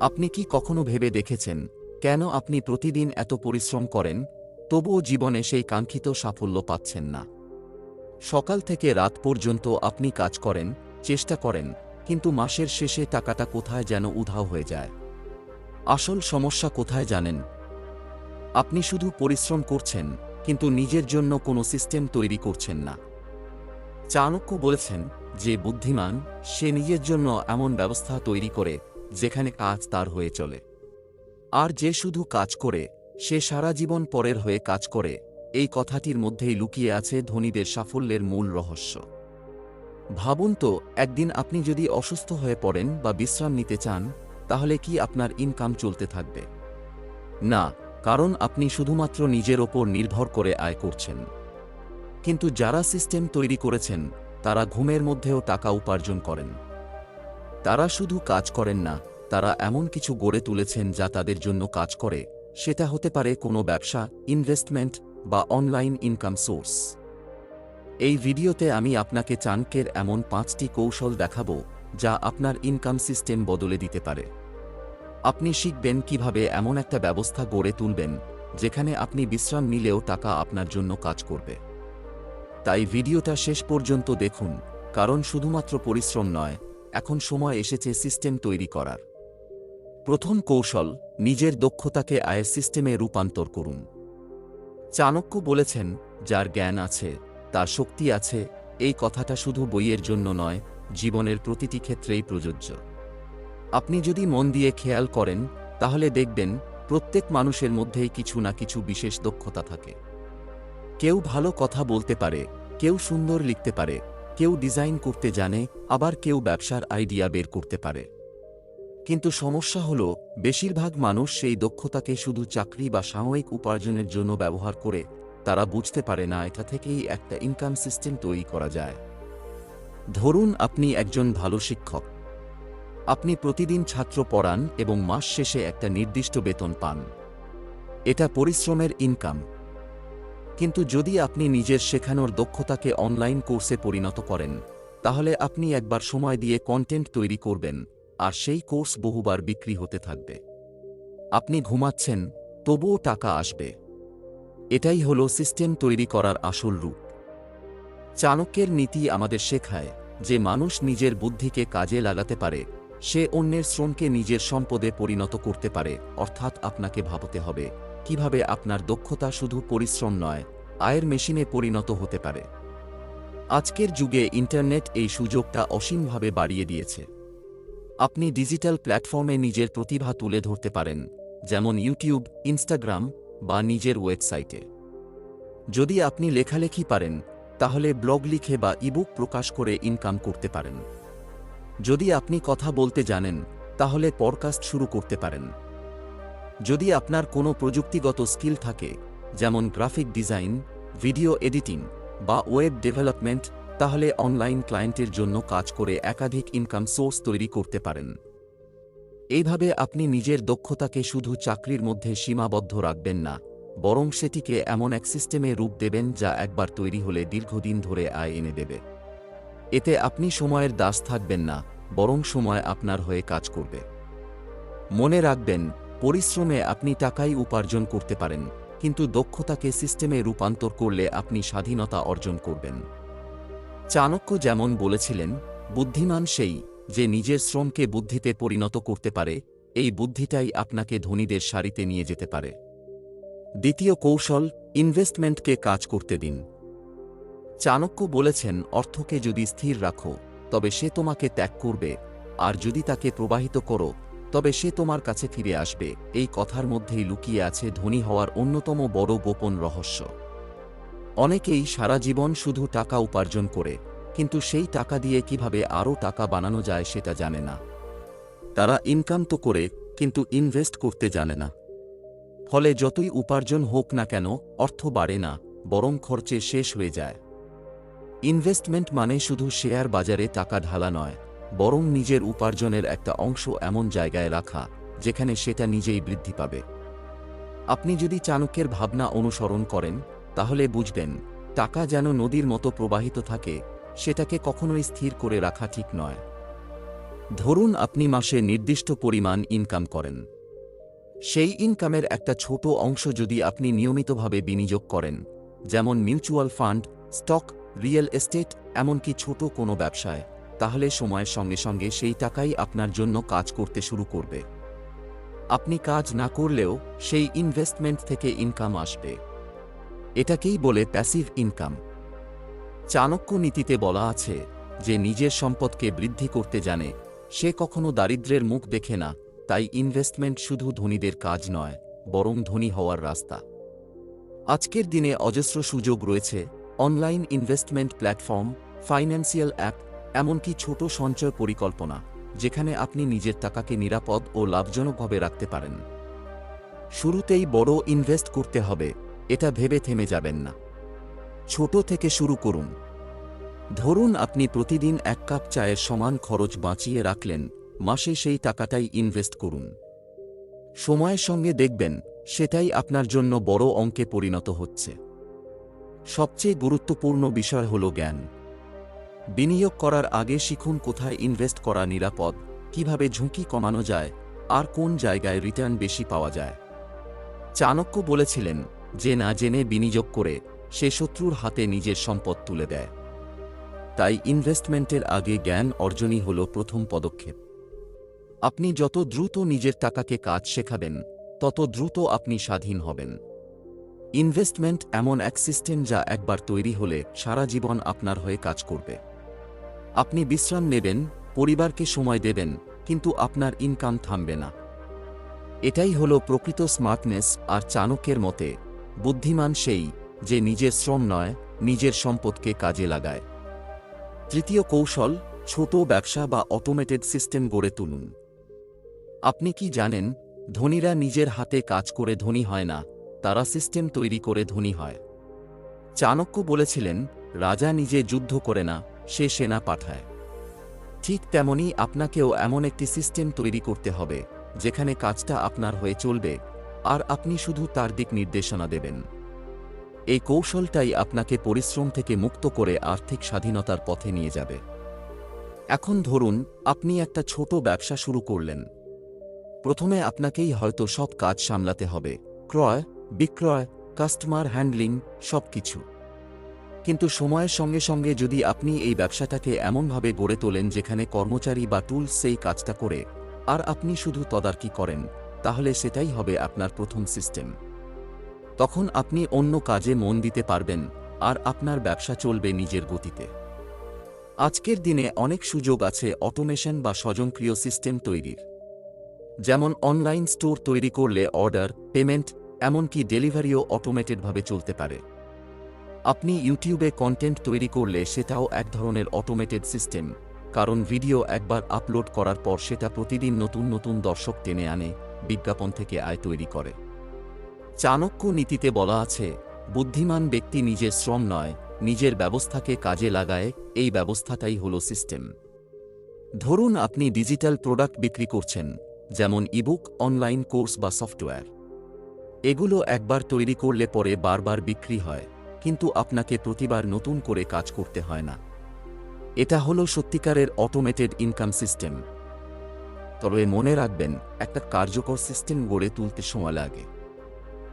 আপনি কি কখনো ভেবে দেখেছেন, কেন আপনি প্রতিদিন এত পরিশ্রম করেন, তবুও জীবনে সেই কাঙ্ক্ষিত সাফল্য পাচ্ছেন না? সকাল থেকে রাত পর্যন্ত আপনি কাজ করেন, চেষ্টা করেন, কিন্তু মাসের শেষে টাকাটা কোথায় যেন উধাও হয়ে যায়। আসল সমস্যা কোথায় জানেন? আপনি শুধু পরিশ্রম করছেন, কিন্তু নিজের জন্য কোনো সিস্টেম তৈরি করছেন না। চাণক্য বলেছেন যে, বুদ্ধিমান, সে নিজের জন্য এমন ব্যবস্থা তৈরি করে যেখানে কাজ তার হয়ে চলে। আর যে শুধু কাজ করে, সে সারা জীবন পরের হয়ে কাজ করে, এই কথাটির মধ্যেই লুকিয়ে আছে ধনীদের সাফল্যের মূল রহস্য। ভাবুন তো, একদিন আপনি যদি অসুস্থ হয়ে পড়েন বা বিশ্রাম নিতে চান, তাহলে কি আপনার ইনকাম চলতে থাকবে? না, কারণ আপনি শুধুমাত্র নিজের ওপর নির্ভর করে আয় করছেন। কিন্তু যারা সিস্টেম তৈরি করেছেন, তারা ঘুমের মধ্যেও টাকা উপার্জন করেন। তারা শুধু কাজ করেন না, তারা এমন কিছু গড়ে তুলেছেন যা তাদের জন্য কাজ করে। সেটা হতে পারে কোনো ব্যবসা ইনভেস্টমেন্ট বা অনলাইন ইনকাম সোর্স এই ভিডিওতে আমি আপনাকে চাণক্যের এমন পাঁচটি কৌশল দেখাবো, যা আপনার ইনকাম সিস্টেম বদলে দিতে পারে। আপনি শিখবেন কীভাবে এমন একটা ব্যবস্থা গড়ে তুলবেন, যেখানে আপনি বিশ্রাম নিলেও টাকা আপনার জন্য কাজ করবে। তাই ভিডিওটা শেষ পর্যন্ত দেখুন, কারণ শুধুমাত্র পরিশ্রম নয় এখন সময় এসেছে সিস্টেম তৈরি করার। প্রথম কৌশল, নিজের দক্ষতাকে আয়ের সিস্টেমে রূপান্তর করুন। চাণক্য বলেছেন, যার জ্ঞান আছে, তার শক্তি আছে, এই কথাটা শুধু বইয়ের জন্য নয়, জীবনের প্রতিটি ক্ষেত্রেই প্রযোজ্য। আপনি যদি মন দিয়ে খেয়াল করেন, তাহলে দেখবেন, প্রত্যেক মানুষের মধ্যেই কিছু না কিছু বিশেষ দক্ষতা থাকে। কেউ ভালো কথা বলতে পারে, কেউ সুন্দর লিখতে পারে কেউ ডিজাইন করতে জানে, আবার কেউ ব্যবসার আইডিয়া বের করতে পারে। কিন্তু সমস্যা হল, বেশিরভাগ মানুষ সেই দক্ষতাকে শুধু চাকরি বা সাময়িক উপার্জনের জন্য ব্যবহার করে, তারা বুঝতে পারে না এটা থেকেই একটা ইনকাম সিস্টেম তৈরি করা যায়। ধরুন আপনি একজন ভালো শিক্ষক। আপনি প্রতিদিন ছাত্র পড়ান এবং মাস শেষে একটা নির্দিষ্ট বেতন পান। এটা পরিশ্রমের ইনকাম কিন্তু যদি আপনি নিজের শেখানোর দক্ষতাকে অনলাইন কোর্সে পরিণত করেন, তাহলে আপনি একবার সময় দিয়ে কন্টেন্ট তৈরি করবেন, আর সেই কোর্স বহুবার বিক্রি হতে থাকবে। আপনি ঘুমাচ্ছেন, তবুও টাকা আসবে। এটাই হল সিস্টেম তৈরি করার আসল রূপ। চাণক্যের নীতি আমাদের শেখায় যে মানুষ নিজের বুদ্ধিকে কাজে লাগাতে পারে, সে অন্যের শ্রমকে নিজের সম্পদে পরিণত করতে পারে, অর্থাৎ আপনাকে ভাবতে হবে কীভাবে আপনার দক্ষতা শুধু পরিশ্রম নয়, আয়ের মেশিনে পরিণত হতে পারে। আজকের যুগে ইন্টারনেট এই সুযোগটা অসীমভাবে বাড়িয়ে দিয়েছে। আপনি ডিজিটাল প্ল্যাটফর্মে নিজের প্রতিভা তুলে ধরতে পারেন, যেমন ইউটিউব, ইনস্টাগ্রাম বা নিজের ওয়েবসাইটে। যদি আপনি লেখালেখি পারেন, তাহলে ব্লগ লিখে বা ইবুক প্রকাশ করে ইনকাম করতে পারেন। যদি আপনি কথা বলতে জানেন, তাহলে পডকাস্ট শুরু করতে পারেন। যদি আপনার কোনো প্রযুক্তিগত স্কিল থাকে, যেমন গ্রাফিক ডিজাইন, ভিডিও এডিটিং বা ওয়েব ডেভেলপমেন্ট, তাহলে অনলাইন ক্লায়েন্টের জন্য কাজ করে একাধিক ইনকাম সোর্স তৈরি করতে পারেন। এইভাবে আপনি নিজের দক্ষতাকে শুধু চাকরির মধ্যে সীমাবদ্ধ রাখবেন না, বরং সেটিকে এমন এক সিস্টেমে রূপ দেবেন যা একবার তৈরি হলে দীর্ঘদিন ধরে আয় এনে দেবে। এতে আপনি সময়ের দাস থাকবেন না, বরং সময় আপনার হয়ে কাজ করবে। মনে রাখবেন পরিশ্রমে আপনি টাকাই উপার্জন করতে পারেন, কিন্তু দক্ষতাকে সিস্টেমে রূপান্তর করলে আপনি স্বাধীনতা অর্জন করবেন। চাণক্য যেমন বলেছিলেন, বুদ্ধিমান সেই, যে নিজের শ্রমকে বুদ্ধিতে পরিণত করতে পারে, এই বুদ্ধিটাই আপনাকে ধনীদের সারিতে নিয়ে যেতে পারে। দ্বিতীয় কৌশল ইনভেস্টমেন্টকে কাজ করতে দিন। চাণক্য বলেছেন, অর্থকে যদি স্থির রাখো, তবে সে তোমাকে ত্যাগ করবে, আর যদি তাকে প্রবাহিত করো তবে সে তোমার কাছে ফিরে আসবে। এই কথার মধ্যেই লুকিয়ে আছে ধনী হওয়ার অন্যতম বড় গোপন রহস্য। অনেকেই সারা জীবন শুধু টাকা উপার্জন করে, কিন্তু সেই টাকা দিয়ে কীভাবে আরও টাকা বানানো যায় সেটা জানে না। তারা ইনকাম তো করে, কিন্তু ইনভেস্ট করতে জানে না। ফলে যতই উপার্জন হোক না কেন, অর্থ বাড়ে না, বরং খরচে শেষ হয়ে যায়। ইনভেস্টমেন্ট মানে শুধু শেয়ার বাজারে টাকা ঢালা নয় বরং নিজের উপার্জনের একটা অংশ এমন জায়গায় রাখা, যেখানে সেটা নিজেই বৃদ্ধি পাবে। আপনি যদি চাণক্যের ভাবনা অনুসরণ করেন, তাহলে বুঝবেন, টাকা যেন নদীর মতো প্রবাহিত থাকে, সেটাকে কখনোই স্থির করে রাখা ঠিক নয়। ধরুন আপনি মাসে নির্দিষ্ট পরিমাণ ইনকাম করেন। সেই ইনকামের একটা ছোট অংশ যদি আপনি নিয়মিতভাবে বিনিয়োগ করেন, যেমন mutual fund, stock, real estate, এমনকি ছোট কোনো ব্যবসায়। তাহলে সময়ের সঙ্গে সঙ্গে সেই টাকাই আপনার জন্য কাজ করতে শুরু করবে। আপনি কাজ না করলেও সেই ইনভেস্টমেন্ট থেকে ইনকাম আসবে। এটাকেই বলে প্যাসিভ ইনকাম চাণক্য নীতিতে বলা আছে যে নিজের সম্পদকে বৃদ্ধি করতে জানে, সে কখনো দারিদ্র্যের মুখ দেখে না, তাই ইনভেস্টমেন্ট শুধু ধনীদের কাজ নয়, বরং ধনী হওয়ার রাস্তা। আজকের দিনে অজস্র সুযোগ রয়েছে online investment platform financial app এমনকি ছোট সঞ্চয় পরিকল্পনা, যেখানে আপনি নিজের টাকাকে নিরাপদ ও লাভজনকভাবে রাখতে পারেন। শুরুতেই বড় ইনভেস্ট করতে হবে, এটা ভেবে থেমে যাবেন না। ছোট থেকে শুরু করুন। ধরুন আপনি প্রতিদিন এক কাপ চায়ের সমান খরচ বাঁচিয়ে রাখলেন, মাসে সেই টাকাটাই ইনভেস্ট করুন। সময়ের সঙ্গে দেখবেন, সেটাই আপনার জন্য বড় অঙ্কে পরিণত হচ্ছে। সবচেয়ে গুরুত্বপূর্ণ বিষয় হল জ্ঞান। বিনিয়োগ করার আগে শিখুন কোথায় ইনভেস্ট করা নিরাপদ, কীভাবে ঝুঁকি কমানো যায়, আর কোন জায়গায় রিটার্ন বেশি পাওয়া যায়। চাণক্য বলেছিলেন যে না জেনে বিনিয়োগ করে সে শত্রুর হাতে নিজের সম্পদ তুলে দেয়। তাই ইনভেস্টমেন্টের আগে জ্ঞান অর্জনই হল প্রথম পদক্ষেপ। আপনি যত দ্রুত নিজের টাকাকে কাজ শেখাবেন, তত দ্রুত আপনি স্বাধীন হবেন। ইনভেস্টমেন্ট এমন এক সিস্টেম যা একবার তৈরি হলে সারা জীবন আপনার হয়ে কাজ করবে। আপনি বিশ্রাম নেবেন, পরিবারকে সময় দেবেন, কিন্তু আপনার ইনকাম থামবে না। এটাই হল প্রকৃত স্মার্টনেস আর চাণক্যের মতে, বুদ্ধিমান সেই যে নিজের শ্রম নয়, নিজের সম্পদকে কাজে লাগায়। তৃতীয় কৌশল, ছোট ব্যবসা বা অটোমেটেড সিস্টেম গড়ে তুলুন। আপনি কি জানেন, ধনীরা নিজের হাতে কাজ করে ধনী হয় না, তারা সিস্টেম তৈরি করে ধনী হয়। চাণক্য বলেছিলেন, রাজা নিজে যুদ্ধ করে না সে সেনা পাঠায়। ঠিক তেমনি আপনাকেও এমন একটি সিস্টেম তৈরি করতে হবে, যেখানে কাজটা আপনার হয়ে চলবে, আর আপনি শুধু তার দিক নির্দেশনা দেবেন। এই কৌশলটাই আপনাকে পরিশ্রম থেকে মুক্ত করে আর্থিক স্বাধীনতার পথে নিয়ে যাবে। এখন ধরুন, আপনি একটা ছোট ব্যবসা শুরু করলেন। প্রথমে আপনাকেই হয়তো সব কাজ সামলাতে হবে। ক্রয়, বিক্রয়, কাস্টমার হ্যান্ডলিং সব কিছু কিন্তু সময়ের সঙ্গে সঙ্গে যদি আপনি এই ব্যবসাটাকে এমনভাবে গড়ে তোলেন যেখানে কর্মচারী বা টুলস সেই কাজটা করে, আর আপনি শুধু তদারকি করেন, তাহলে সেটাই হবে আপনার প্রথম সিস্টেম তখন আপনি অন্য কাজে মন দিতে পারবেন, আর আপনার ব্যবসা চলবে নিজের গতিতে। আজকের দিনে অনেক সুযোগ আছে অটোমেশন বা স্বজনক্রিয় সিস্টেম তৈরির। যেমন অনলাইন স্টোর তৈরি করলে অর্ডার পেমেন্ট এমনকি ডেলিভারিও অটোমেটেডভাবে চলতে পারে। আপনি ইউটিউবে কন্টেন্ট তৈরি করলে সেটাও এক ধরনের অটোমেটেড সিস্টেম কারণ ভিডিও একবার আপলোড করার পর সেটা প্রতিদিন নতুন নতুন দর্শক টেনে আনে, বিজ্ঞাপন থেকে আয় তৈরি করে। চাণক্য নীতিতে বলা আছে, বুদ্ধিমান ব্যক্তি নিজের শ্রম নয়, নিজের ব্যবস্থাকে কাজে লাগায়, এই ব্যবস্থাটাই হল সিস্টেম ধরুন আপনি ডিজিটাল প্রোডাক্ট বিক্রি করছেন, যেমন ইবুক অনলাইন কোর্স বা সফটওয়্যার এগুলো একবার তৈরি করলে পরে বারবার বিক্রি হয়। কিন্তু আপনাকে প্রতিবার নতুন করে কাজ করতে হয় না। এটা হলো সত্যিকারের অটোমেটেড ইনকাম সিস্টেম তবে মনে রাখবেন, একটা কার্যকর সিস্টেম গড়ে তুলতে সময় লাগে।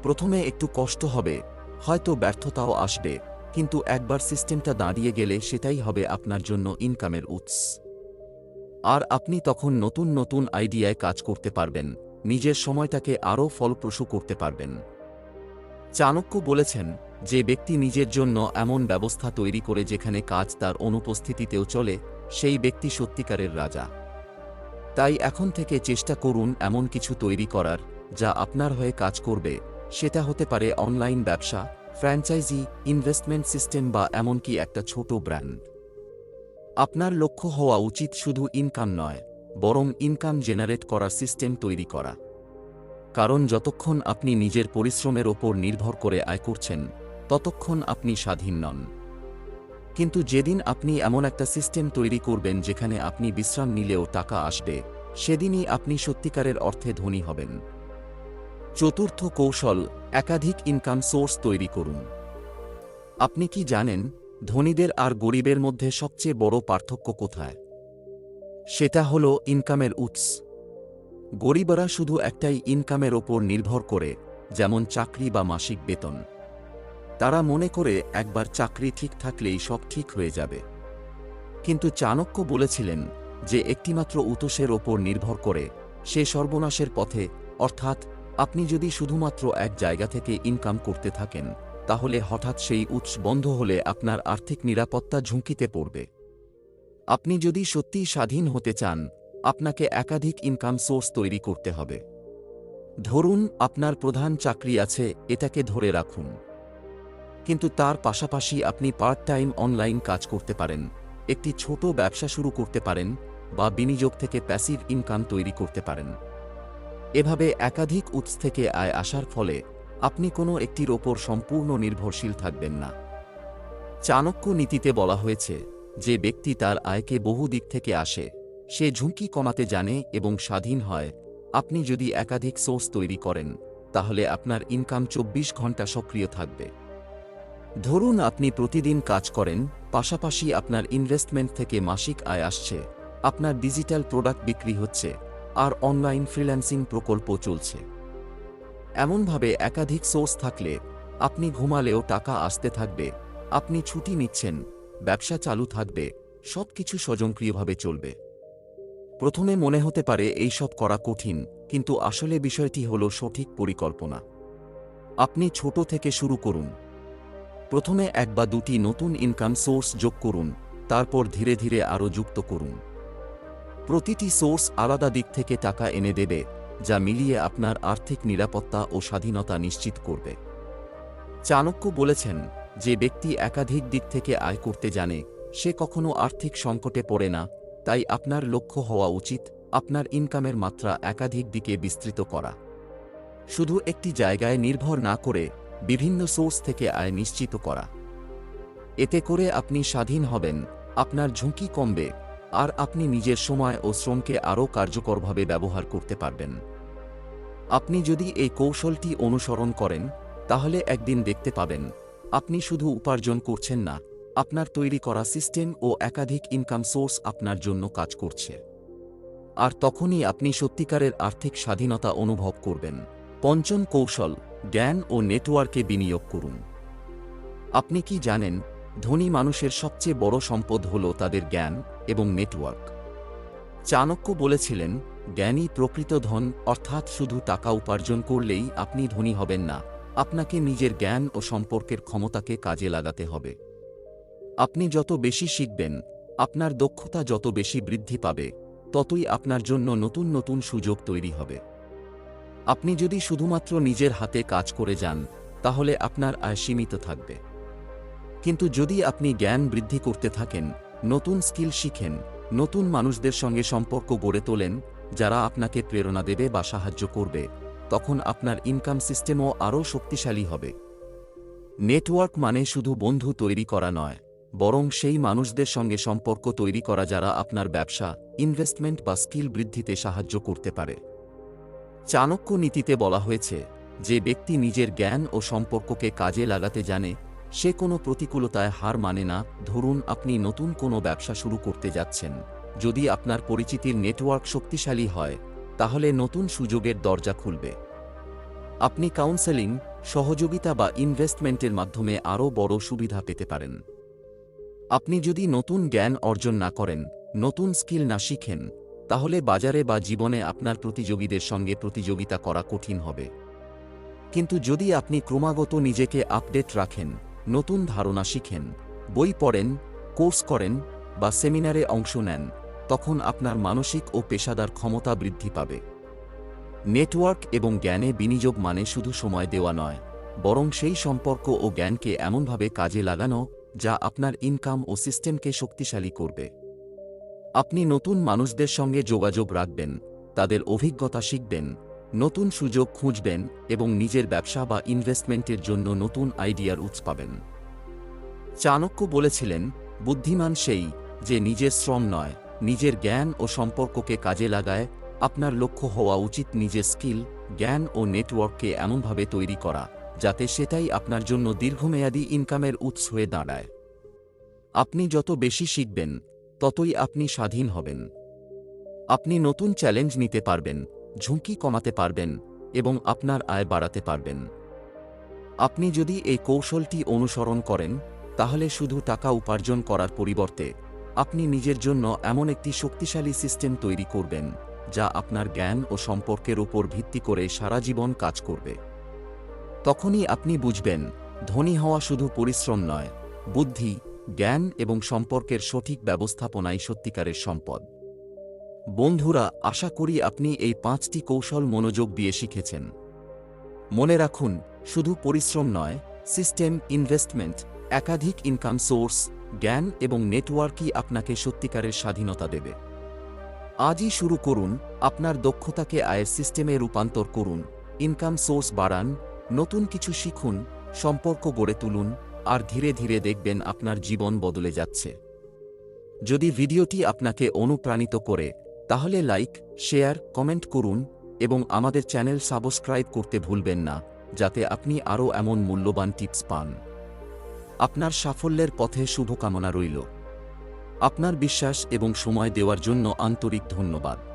প্রথমে একটু কষ্ট হবে, হয়তো ব্যর্থতাও আসবে, কিন্তু একবার সিস্টেমটা দাঁড়িয়ে গেলে সেটাই হবে আপনার জন্য ইনকামের উৎস। আর আপনি তখন নতুন নতুন আইডিয়ায় কাজ করতে পারবেন, নিজের সময়টাকে আরও ফলপ্রসূ করতে পারবেন। চাণক্য বলেছেন যে ব্যক্তি নিজের জন্য এমন ব্যবস্থা তৈরি করে যেখানে কাজ তার অনুপস্থিতিতেও চলে, সেই ব্যক্তি সত্যিকারের রাজা। তাই এখন থেকে চেষ্টা করুন এমন কিছু তৈরি করার, যা আপনার হয়ে কাজ করবে। সেটা হতে পারে অনলাইন ব্যবসা, ফ্র্যাঞ্চাইজি, ইনভেস্টমেন্ট সিস্টেম বা এমনকি একটা ছোট ব্র্যান্ড। আপনার লক্ষ্য হওয়া উচিত শুধু ইনকাম নয়, বরং ইনকাম জেনারেট করার সিস্টেম তৈরি করা। কারণ যতক্ষণ আপনি নিজের পরিশ্রমের ওপর নির্ভর করে আয় করছেন ততক্ষণ আপনি স্বাধীন নন। কিন্তু যেদিন আপনি এমন একটা সিস্টেম তৈরি করবেন যেখানে আপনি বিশ্রাম নিলেও টাকা আসবে, সেদিনই আপনি সত্যিকারের অর্থে ধনী হবেন। চতুর্থ কৌশল, একাধিক ইনকাম সোর্স তৈরি করুন। আপনি কি জানেন, ধনীদের আর গরিবের মধ্যে সবচেয়ে বড় পার্থক্য কোথায়? সেটা হলো ইনকামের উৎস। গরিবরা শুধু একটাই ইনকামের ওপর নির্ভর করে, যেমন চাকরি বা মাসিক বেতন। তারা মনে করে একবার চাকরি ঠিক থাকলেই সব ঠিক হয়ে যাবে। কিন্তু চাণক্য বলেছিলেন যে একটিমাত্র উতসের ওপর নির্ভর করে সে সর্বনাশের পথে, অর্থাৎ আপনি যদি শুধুমাত্র এক জায়গা থেকে ইনকাম করতে থাকেন, তাহলে হঠাৎ সেই উৎস বন্ধ হলে আপনার আর্থিক নিরাপত্তা ঝুঁকিতে পড়বে। আপনি যদি সত্যিই স্বাধীন হতে চান, আপনাকে একাধিক ইনকাম সোর্স তৈরি করতে হবে। ধরুন আপনার প্রধান চাকরি আছে, এটাকে ধরে রাখুন। কিন্তু তার পাশাপাশি আপনি পার্ট টাইম অনলাইন কাজ করতে পারেন, একটি ছোট ব্যবসা শুরু করতে পারেন বা বিনিয়োগ থেকে প্যাসিভ ইনকাম তৈরি করতে পারেন। এভাবে একাধিক উৎস থেকে আয় আসার ফলে আপনি কোনো একটির ওপর সম্পূর্ণ নির্ভরশীল থাকবেন না। চাণক্য নীতিতে বলা হয়েছে যে ব্যক্তি তার আয়কে বহু দিক থেকে আসে, সে ঝুঁকি কমাতে জানে এবং স্বাধীন হয়। আপনি যদি একাধিক সোর্স তৈরি করেন, তাহলে আপনার ইনকাম চব্বিশ ঘণ্টা সক্রিয় থাকবে। ধরুন আপনি প্রতিদিন কাজ করেন, পাশাপাশি আপনার ইনভেস্টমেন্ট থেকে মাসিক আয় আসছে, আপনার ডিজিটাল প্রোডাক্ট বিক্রি হচ্ছে, আর অনলাইন ফ্রিল্যান্সিং প্রকল্প চলছে। এমনভাবে একাধিক সোর্স থাকলে, আপনি ঘুমালেও টাকা আসতে থাকবে, আপনি ছুটি নিচ্ছেন, ব্যবসা চালু থাকবে, সবকিছু স্বয়ংক্রিয়ভাবে চলবে। প্রথমে মনে হতে পারে এইসব করা কঠিন, কিন্তু আসলে বিষয়টি হল সঠিক পরিকল্পনা। আপনি ছোট থেকে শুরু করুন প্রথমে এক বা দুটি নতুন ইনকাম সোর্স যোগ করুন, তারপর ধীরে ধীরে আরও যুক্ত করুন। প্রতিটি সোর্স আলাদা দিক থেকে টাকা এনে দেবে, যা মিলিয়ে আপনার আর্থিক নিরাপত্তা ও স্বাধীনতা নিশ্চিত করবে। চাণক্য বলেছেন, যে ব্যক্তি একাধিক দিক থেকে আয় করতে জানে, সে কখনো আর্থিক সংকটে পড়ে না, তাই আপনার লক্ষ্য হওয়া উচিত, আপনার ইনকামের মাত্রা একাধিক দিকে বিস্তৃত করা। শুধু একটি জায়গায় নির্ভর না করে বিভিন্ন সোর্স থেকে আয় নিশ্চিত করা। এতে করে আপনি স্বাধীন হবেন, আপনার ঝুঁকি কমবে, আর আপনি নিজের সময় ও শ্রমকে আরও কার্যকরভাবে ব্যবহার করতে পারবেন। আপনি যদি এই কৌশলটি অনুসরণ করেন, তাহলে একদিন দেখতে পাবেন, আপনি শুধু উপার্জন করছেন না, আপনার তৈরি করা সিস্টেম ও একাধিক ইনকাম সোর্স আপনার জন্য কাজ করছে। আর তখনই আপনি সত্যিকারের আর্থিক স্বাধীনতা অনুভব করবেন। পঞ্চম কৌশল জ্ঞান ও নেটওয়ার্কে বিনিয়োগ করুন। আপনি কি জানেন, ধনী মানুষের সবচেয়ে বড় সম্পদ হল তাদের জ্ঞান এবং নেটওয়ার্ক। চাণক্য বলেছিলেন জ্ঞানী প্রকৃত ধন, অর্থাৎ শুধু টাকা উপার্জন করলেই আপনি ধনী হবেন না, আপনাকে নিজের জ্ঞান ও সম্পর্কের ক্ষমতাকে কাজে লাগাতে হবে। আপনি যত বেশি শিখবেন, আপনার দক্ষতা যত বেশি বৃদ্ধি পাবে, ততই আপনার জন্য নতুন নতুন সুযোগ তৈরি হবে। আপনি যদি শুধুমাত্র নিজের হাতে কাজ করে যান, তাহলে আপনার আয় সীমিত থাকবে। কিন্তু যদি আপনি জ্ঞান বৃদ্ধি করতে থাকেন, নতুন স্কিল শিখেন, নতুন মানুষদের সঙ্গে সম্পর্ক গড়ে তোলেন, যারা আপনাকে প্রেরণা দেবে বা সাহায্য করবে, তখন আপনার ইনকাম সিস্টেমও আরও শক্তিশালী হবে। নেটওয়ার্ক মানে শুধু বন্ধু তৈরি করা নয়, বরং সেই মানুষদের সঙ্গে সম্পর্ক তৈরি করা যারা আপনার ব্যবসা, ইনভেস্টমেন্ট বা স্কিল বৃদ্ধিতে সাহায্য করতে পারে। চাণক্য নীতিতে বলা হয়েছে, যে ব্যক্তি নিজের জ্ঞান ও সম্পর্ককে কাজে লাগাতে জানে, সে কোনো প্রতিকূলতায় হার মানে না। ধরুন, আপনি নতুন কোনো ব্যবসা শুরু করতে যাচ্ছেন। যদি আপনার পরিচিতির নেটওয়ার্ক শক্তিশালী হয়, তাহলে নতুন সুযোগের দরজা খুলবে। আপনি কাউন্সেলিং, সহযোগিতা বা ইনভেস্টমেন্টের মাধ্যমে আরও বড় সুবিধা পেতে পারেন। আপনি যদি নতুন জ্ঞান অর্জন না করেন, নতুন স্কিল না শিখেন তাহলে বাজারে বা জীবনে আপনার প্রতিযোগীদের সঙ্গে প্রতিযোগিতা করা কঠিন হবে। কিন্তু যদি আপনি ক্রমাগত নিজেকে আপডেট রাখেন, নতুন ধারণা শিখেন, বই পড়েন, কোর্স করেন বা সেমিনারে অংশ নেন, তখন আপনার মানসিক ও পেশাদার ক্ষমতা বৃদ্ধি পাবে। নেটওয়ার্ক এবং জ্ঞানে বিনিয়োগ মানে শুধু সময় দেওয়া নয়, বরং সেই সম্পর্ক ও জ্ঞানকে এমনভাবে কাজে লাগানো যা আপনার ইনকাম ও সিস্টেমকে শক্তিশালী করবে। আপনি নতুন মানুষদের সঙ্গে যোগাযোগ রাখবেন, তাদের অভিজ্ঞতা শিখবেন, নতুন সুযোগ খুঁজবেন এবং নিজের ব্যবসা বা ইনভেস্টমেন্টের জন্য নতুন আইডিয়ার উৎস পাবেন। চাণক্য বলেছিলেন, বুদ্ধিমান সেই যে নিজের শ্রম নয়, নিজের জ্ঞান ও সম্পর্ককে কাজে লাগায়, আপনার লক্ষ্য হওয়া উচিত নিজের স্কিল, জ্ঞান ও নেটওয়ার্ককে এমনভাবে তৈরি করা, যাতে সেটাই আপনার জন্য দীর্ঘমেয়াদী ইনকামের উৎস হয়ে দাঁড়ায়। আপনি যত বেশি শিখবেন ততই আপনি স্বাধীন হবেন। আপনি নতুন চ্যালেঞ্জ নিতে পারবেন, ঝুঁকি কমাতে পারবেন এবং আপনার আয় বাড়াতে পারবেন। আপনি যদি এই কৌশলটি অনুসরণ করেন, তাহলে শুধু টাকা উপার্জন করার পরিবর্তে আপনি নিজের জন্য এমন একটি শক্তিশালী সিস্টেম তৈরি করবেন, যা আপনার জ্ঞান ও সম্পর্কের উপর ভিত্তি করে সারা জীবন কাজ করবে। তখনই আপনি বুঝবেন, ধনী হওয়া শুধু পরিশ্রম নয়, বুদ্ধি জ্ঞান এবং সম্পর্কের সঠিক ব্যবস্থাপনাই সত্যিকারের সম্পদ। বন্ধুরা, আশা করি আপনি এই পাঁচটি কৌশল মনোযোগ দিয়ে শিখেছেন। মনে রাখুন, শুধু পরিশ্রম নয় সিস্টেম ইনভেস্টমেন্ট একাধিক ইনকাম সোর্স জ্ঞান এবং নেটওয়ার্কই আপনাকে সত্যিকারের স্বাধীনতা দেবে। আজই শুরু করুন, আপনার দক্ষতাকে আয়ের সিস্টেমে রূপান্তর করুন ইনকাম সোর্স বাড়ান, নতুন কিছু শিখুন, সম্পর্ক গড়ে তুলুন আর ধীরে ধীরে দেখবেন আপনার জীবন বদলে যাচ্ছে। যদি ভিডিওটি আপনাকে অনুপ্রাণিত করে, তাহলে লাইক, শেয়ার, কমেন্ট করুন এবং আমাদের চ্যানেল সাবস্ক্রাইব করতে ভুলবেন না, যাতে আপনি আরও এমন মূল্যবান টিপস পান। আপনার সাফল্যের পথে শুভকামনা রইল। আপনার বিশ্বাস এবং সময় দেওয়ার জন্য আন্তরিক ধন্যবাদ।